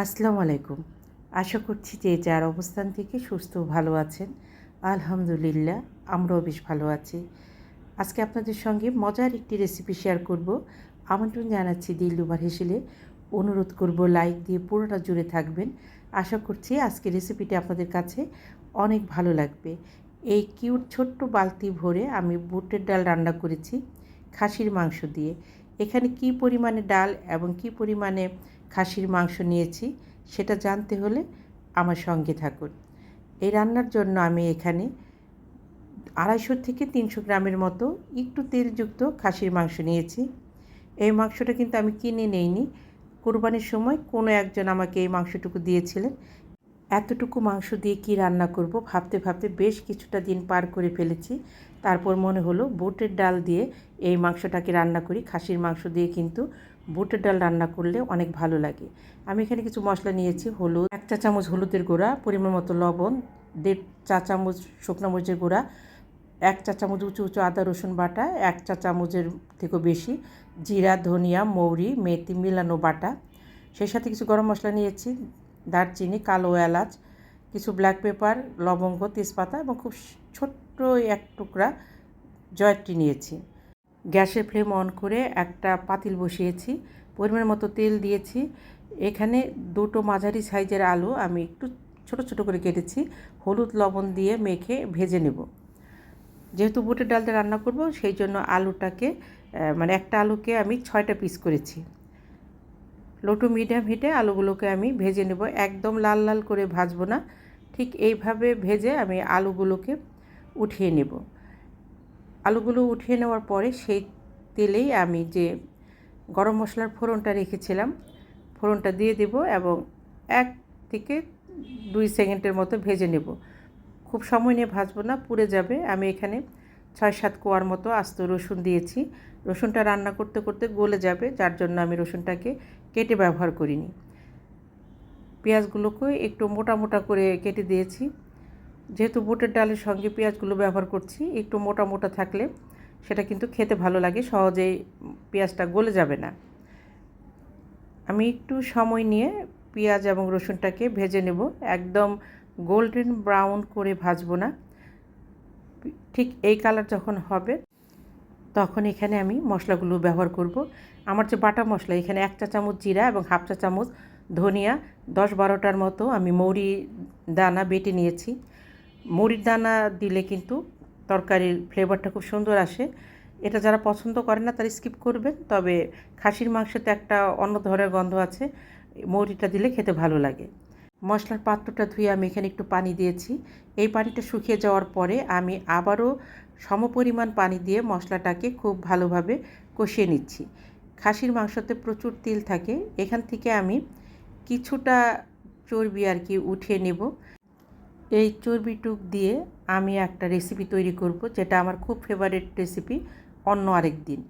আসসালামু আলাইকুম। আশা করছি যে যার অবস্থান থেকে সুস্থ ভালো আছেন, আলহামদুলিল্লাহ আমরাও বেশ ভালো আছি। আজকে আপনাদের সঙ্গে মজার একটি রেসিপি শেয়ার করব। আমন্ত্রণ জানাচ্ছি দিলুবার হেসেলে। অনুরোধ করব লাইক দিয়ে পুরোটা জুড়ে থাকবেন। আশা করছি আজকে রেসিপিটি আপনাদের কাছে অনেক ভালো লাগবে। এই কিউট ছোট্ট বালতি ভরে আমি বুটের ডাল রান্না করেছি, খাসির মাংস দিয়ে। এখানে কি পরিমাণে ডাল এবং কি পরিমাণে খাসির মাংস নিয়েছি সেটা জানতে হলে আমার সঙ্গে থাকুন। এই রান্নার জন্য আমি এখানে আড়াইশো থেকে তিনশো গ্রামের মতো একটু তেলযুক্ত খাসির মাংস নিয়েছি। এই মাংসটা কিন্তু আমি কিনে নেইনি। কোরবানির সময় কোনো একজন আমাকে এই মাংসটুকু দিয়েছিলেন। এতটুকু মাংস দিয়ে কি রান্না করব? ভাবতে ভাবতে বেশ কিছুটা দিন পার করে ফেলেছি। তারপর মনে হলো, বুটের ডাল দিয়ে এই মাংসটাকে রান্না করি। খাসির মাংস দিয়ে কিন্তু বুটের ডাল রান্না করলে অনেক ভালো লাগে। আমি এখানে কিছু মশলা নিয়েছি, হলুদ, এক চা চামচ হলুদের গুঁড়া, পরিমাণ মতো লবণ, দেড় চা চামচ শুকনো মরিচের গুঁড়া, এক চা চামচ উঁচু উঁচু আদা, রসুন বাটা, এক চা চামচের থেকেও বেশি, জিরা, ধনিয়া, মৌরি, মেথি, মিলানো বাটা। সেই সাথে কিছু গরম মশলা নিয়েছি দারচিনি, কালো এলাচ, কিছু ব্ল্যাক পেপার লবঙ্গ, তেজপাতা এবং খুব ছোট্ট এক টুকরা জয়ত্রী নিয়েছি। গ্যাসের ফ্লেম অন করে একটা পাতিল বসিয়েছি, পরিমাণ মতো তেল দিয়েছি। এখানে দুটো মাঝারি সাইজের আলু আমি একটু ছোট ছোট করে কেটেছি, হলুদ লবণ দিয়ে মেখে ভেজে নেব। যেহেতু বুটের ডাল দিয়ে রান্না করব, সেই জন্য আলুটাকে মানে একটা আলুকে আমি ছয়টা পিস করেছি। লো টু মিডিয়াম হিটে আলুগুলোকে আমি ভেজে নেব। একদম লাল লাল করে ভাজবো না। ঠিক এইভাবে ভেজে আমি আলুগুলোকে উঠিয়ে নেব। আলুগুলো উঠিয়ে নেওয়ার পরে সেই তেলেই আমি যে গরম মশলার ফোড়নটা রেখেছিলাম, ফোড়নটা দিয়ে দেব এবং এক থেকে দুই সেকেন্ডের মতো ভেজে নেব। খুব সময় নিয়ে ভাজবো না, পুড়ে যাবে। আমি এখানে ছয় সাত কোয়ার মতো আস্ত রসুন দিয়েছি। রসুনটা রান্না করতে করতে গলে যাবে, যার জন্য আমি রসুনটাকে কেটে ব্যবহার করিনি। পেঁয়াজগুলোকে একটু মোটা মোটা করে কেটে দিয়েছি। যেহেতু বুটের ডালের সঙ্গে পেঁয়াজগুলো ব্যবহার করছি, একটু মোটা মোটা থাকলে সেটা কিন্তু খেতে ভালো লাগে, সহজেই পেঁয়াজটা গলে যাবে না। আমি একটু সময় নিয়ে পেঁয়াজ এবং রসুনটাকে ভেজে নেব। একদম গোল্ডেন ব্রাউন করে ভাজবো না। ঠিক এই কালার যখন হবে, তখন এখানে আমি মশলাগুলো ব্যবহার করব। আমার যে বাটা মশলা, এখানে এক চা চামচ জিরা এবং হাফ চা চামচ ধনিয়া, দশ বারোটার মতো আমি মৌরি দানা বেটে নিয়েছি। মৌরির দানা দিলে কিন্তু তরকারির ফ্লেভারটা খুব সুন্দর আসে। এটা যারা পছন্দ করে না তারা স্কিপ করবেন, তবে খাসির মাংসতে একটা অন্য ধরনের গন্ধ আছে। মৌরিটা দিলে খেতে ভালো লাগে। মশলার পাত্রটা ধুয়ে আমি এখানে একটু পানি দিয়েছি। এই পানিটা শুকিয়ে যাওয়ার পরে আমি আবারও সমপরিমাণ পানি দিয়ে মশলাটাকে খুব ভালোভাবে কষিয়ে নিচ্ছি। খাসির মাংসতে প্রচুর তিল থাকে। এখান থেকে আমি কিছুটা চর্বি আর কি উঠিয়ে নেব। এই চর্বিটুক দিয়ে আমি একটা রেসিপি তৈরি করব, যেটা আমার খুব ফেভারিট রেসিপি অন্য আরেক দিন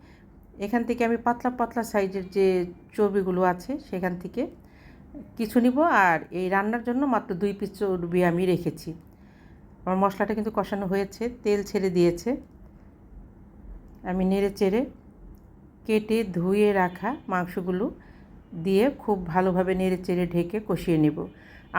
এখান থেকে আমি পাতলা পাতলা সাইজের যে চর্বিগুলো আছে, সেখান থেকে কিছু নিব আর এই রান্নার জন্য মাত্র দুই পিস চর্বি আমি রেখেছি। আমার মশলাটা কিন্তু কষানো হয়েছে, তেল ছেড়ে দিয়েছে। আমি নেড়ে চেড়ে কেটে ধুয়ে রাখা মাংসগুলো দিয়ে খুব ভালোভাবে নেড়ে চেড়ে ঢেকে কষিয়ে নেব।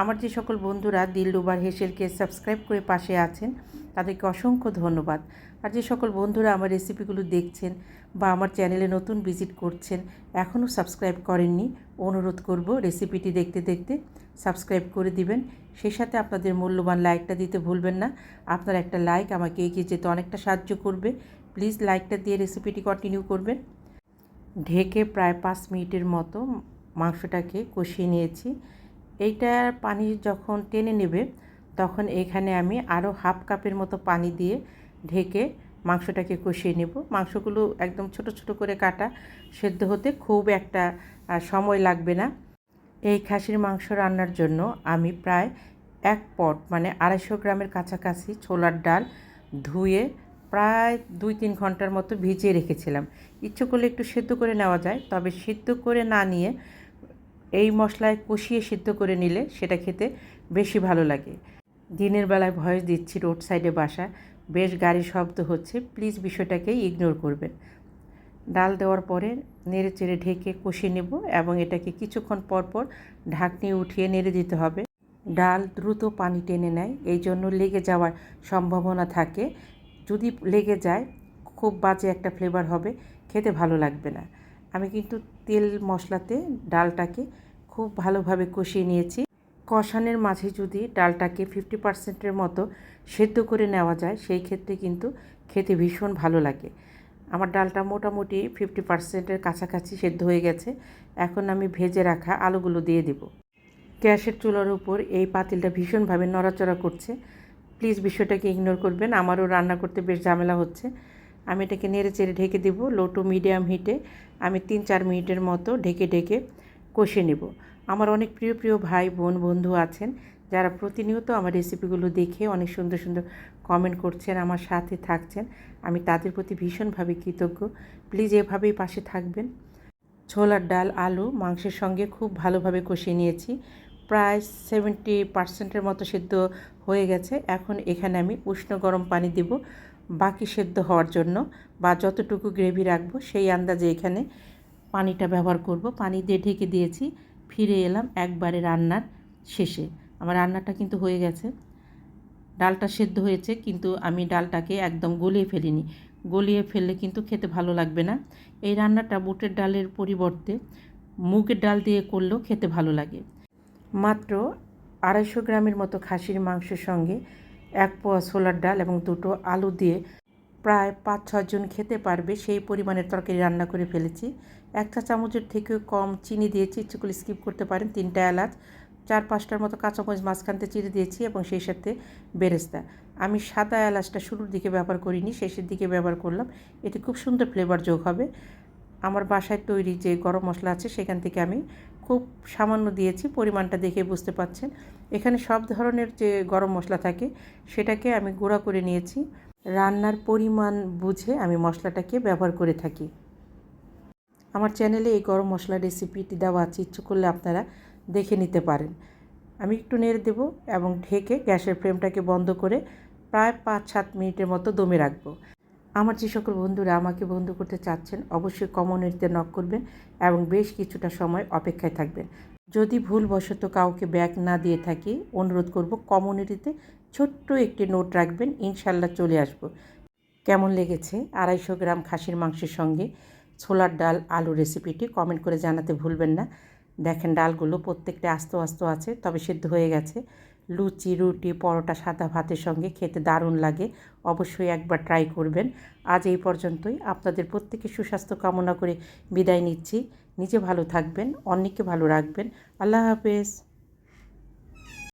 আমার যে সকল বন্ধুরা দিলডুবার হেসেলকে সাবস্ক্রাইব করে পাশে আছেন, তাদেরকে অসংখ্য ধন্যবাদ। আর যে সকল বন্ধুরা আমার রেসিপিগুলো দেখছেন বা আমার চ্যানেলে নতুন ভিজিট করছেন, এখনও সাবস্ক্রাইব করেননি, অনুরোধ করব রেসিপিটি দেখতে দেখতে সাবস্ক্রাইব করে দিবেন। সেই সাথে আপনাদের মূল্যবান লাইকটা দিতে ভুলবেন না। আপনার একটা লাইক আমাকে এগিয়ে যেতে অনেকটা সাহায্য করবে। প্লিজ লাইকটা দিয়ে রেসিপিটি কন্টিনিউ করবেন। ঢেকে প্রায় পাঁচ মিনিটের মতো মাংসটাকে কষিয়ে নিয়েছি। এইটার পানি যখন টেনে নেবে, তখন এখানে আমি আরও হাফ কাপের মতো পানি দিয়ে ঢেকে মাংসটাকে কষিয়ে নেব। মাংসগুলো একদম ছোট ছোট করে কাটা, সেদ্ধ হতে খুব একটা সময় লাগবে না। এই খাসির মাংস রান্নার জন্য আমি প্রায় এক পট মানে আড়াইশো গ্রামের কাছাকাছি ছোলার ডাল ধুয়ে প্রায় দুই তিন ঘণ্টার মতো ভিজিয়ে রেখেছিলাম। ইচ্ছে করলে একটু সেদ্ধ করে নেওয়া যায়, তবে সিদ্ধ করে না নিয়ে এই মশলায় কষিয়ে সিদ্ধ করে নিলে সেটা খেতে বেশি ভালো লাগে। দিনের বেলায় ভয়েস দিচ্ছি রোড সাইডে বাসা। বেশ গাড়ি শব্দ হচ্ছে, প্লিজ বিষয়টাকে ইগনোর করবেন। ডাল দেওয়ার পরে নেড়ে চেড়ে ঢেকে কষিয়ে নেব এবং এটাকে কিছুক্ষণ পর পর ঢাকনি উঠিয়ে নেড়ে দিতে হবে। ডাল দ্রুত পানি টেনে নেয়, এই জন্য লেগে যাওয়ার সম্ভাবনা থাকে। যদি লেগে যায়, খুব বাজে একটা ফ্লেভার হবে, খেতে ভালো লাগবে না। আমি কিন্তু তেল মশলাতে ডালটাকে খুব ভালোভাবে কষিয়ে নিয়েছি। কষানের মাঝে যদি ডালটাকে ফিফটি পার্সেন্টের মতো সেদ্ধ করে নেওয়া যায়, সেই ক্ষেত্রে কিন্তু খেতে ভীষণ ভালো লাগে। আমার ডালটা মোটামুটি ফিফটি পার্সেন্টের কাছাকাছি সেদ্ধ হয়ে গেছে। এখন আমি ভেজে রাখা আলুগুলো দিয়ে দেব। গ্যাসের চুলার উপর এই পাতিলটা ভীষণভাবে নড়াচড়া করছে। প্লিজ বিষয়টাকে ইগনোর করবেন, আমারও রান্না করতে বেশ ঝামেলা হচ্ছে। আমি এটাকে নেড়ে চেড়ে ঢেকে দেব লো টু মিডিয়াম হিটে আমি তিন চার মিনিটের মতো ঢেকে ঢেকে কষে নেব। আমার অনেক প্রিয় প্রিয় ভাই, বোন, বন্ধু আছেন যারা প্রতিনিয়ত আমার রেসিপিগুলো দেখে অনেক সুন্দর সুন্দর কমেন্ট করছেন, আমার সাথে থাকছেন। আমি তাদের প্রতি ভীষণভাবে কৃতজ্ঞ। প্লিজ এভাবেই পাশে থাকবেন। ছোলার ডাল, আলু মাংসের সঙ্গে খুব ভালোভাবে কষিয়ে নিয়েছি। প্রায় সেভেন্টি পার্সেন্টের মতো সেদ্ধ হয়ে গেছে। এখন এখানে আমি উষ্ণ গরম পানি দেব। বাকি সেদ্ধ হওয়ার জন্য বা যতটুকু গ্রেভি রাখব সেই আন্দাজে এখানে পানিটা ব্যবহার করব। পানি দিয়ে ঢেকে দিয়েছি। ফিরে এলাম একবারে রান্নার শেষে। আমার রান্নাটা কিন্তু হয়ে গেছে। ডালটা সেদ্ধ হয়েছে, কিন্তু আমি ডালটাকে একদম গলিয়ে ফেলিনি। গলিয়ে ফেললে কিন্তু খেতে ভালো লাগবে না। এই রান্নাটা বুটের ডালের পরিবর্তে মুগের ডাল দিয়ে করলেও খেতে ভালো লাগে। মাত্র আড়াইশো গ্রামের মতো খাসির মাংসের সঙ্গে এক পোয়া ছোলার ডাল এবং দুটো আলু দিয়ে প্রায় পাঁচ ছজন খেতে পারবে, সেই পরিমাণের তরকারি রান্না করে ফেলেছি। এক চা চামচের থেকেও কম চিনি দিয়েছি ইচ্ছে করলে স্কিপ করতে পারেন, তিনটা এলাচ, চার পাঁচটার মতো কাঁচামরিচ মাঝখানতে চিড়ে দিয়েছি এবং সেই সাথে বেরেস্তা। আমি সাদা এলাচটা শুরুর দিকে ব্যবহার করিনি, শেষের দিকে ব্যবহার করলাম। এতে খুব সুন্দর ফ্লেভার যোগ হবে। আমার বাসায় তৈরি যে গরম মশলা আছে, সেখান থেকে আমি খুব সামান্য দিয়েছি, পরিমাণটা দেখে বুঝতে পাচ্ছেন এখানে সব ধরনের যে গরম মশলা থাকে, সেটাকে আমি গুঁড়া করে নিয়েছি। রান্নার পরিমাণ বুঝে আমি মশলাটাকে ব্যবহার করে থাকি। আমার চ্যানেলে এই গরম মশলা রেসিপিটি দেওয়া আছে, ইচ্ছে করলে আপনারা দেখে নিতে পারেন। আমি একটু নেড়ে দেব এবং ঢেকে গ্যাসের ফ্লেমটাকে বন্ধ করে প্রায় পাঁচ সাত মিনিটের মতো দমে রাখব। আমার যে সকল বন্ধুরা আমাকে বন্ধু করতে চাচ্ছেন, অবশ্যই কমিউনিটিতে নক করবেন এবং বেশ কিছুটা সময় অপেক্ষায় থাকবেন। যদি ভুলবশত কাউকে ব্যাগ না দিয়ে থাকি, অনুরোধ করব কমিউনিটিতে ছোট্ট একটি নোট রাখবেন, ইনশাল্লাহ চলে আসব। কেমন লেগেছে? আড়াইশো গ্রাম খাসির মাংসের সঙ্গে ছোলার ডাল, আলু রেসিপিটি কমেন্ট করে জানাতে ভুলবেন না। দেখেন, ডালগুলো প্রত্যেকটা আস্ত আস্ত আছে, তবে সিদ্ধ হয়ে গেছে। লুচি, রুটি, পরোটা, সাদা ভাতের সঙ্গে খেতে দারুণ লাগে, অবশ্যই একবার ট্রাই করবেন। আজ এই পর্যন্তই। আপনাদের প্রত্যেকে সুস্বাস্থ্য কামনা করে বিদায় নিচ্ছি। নিজে ভালো থাকবেন, অন্যকে ভালো রাখবেন। আল্লাহ হাফেজ।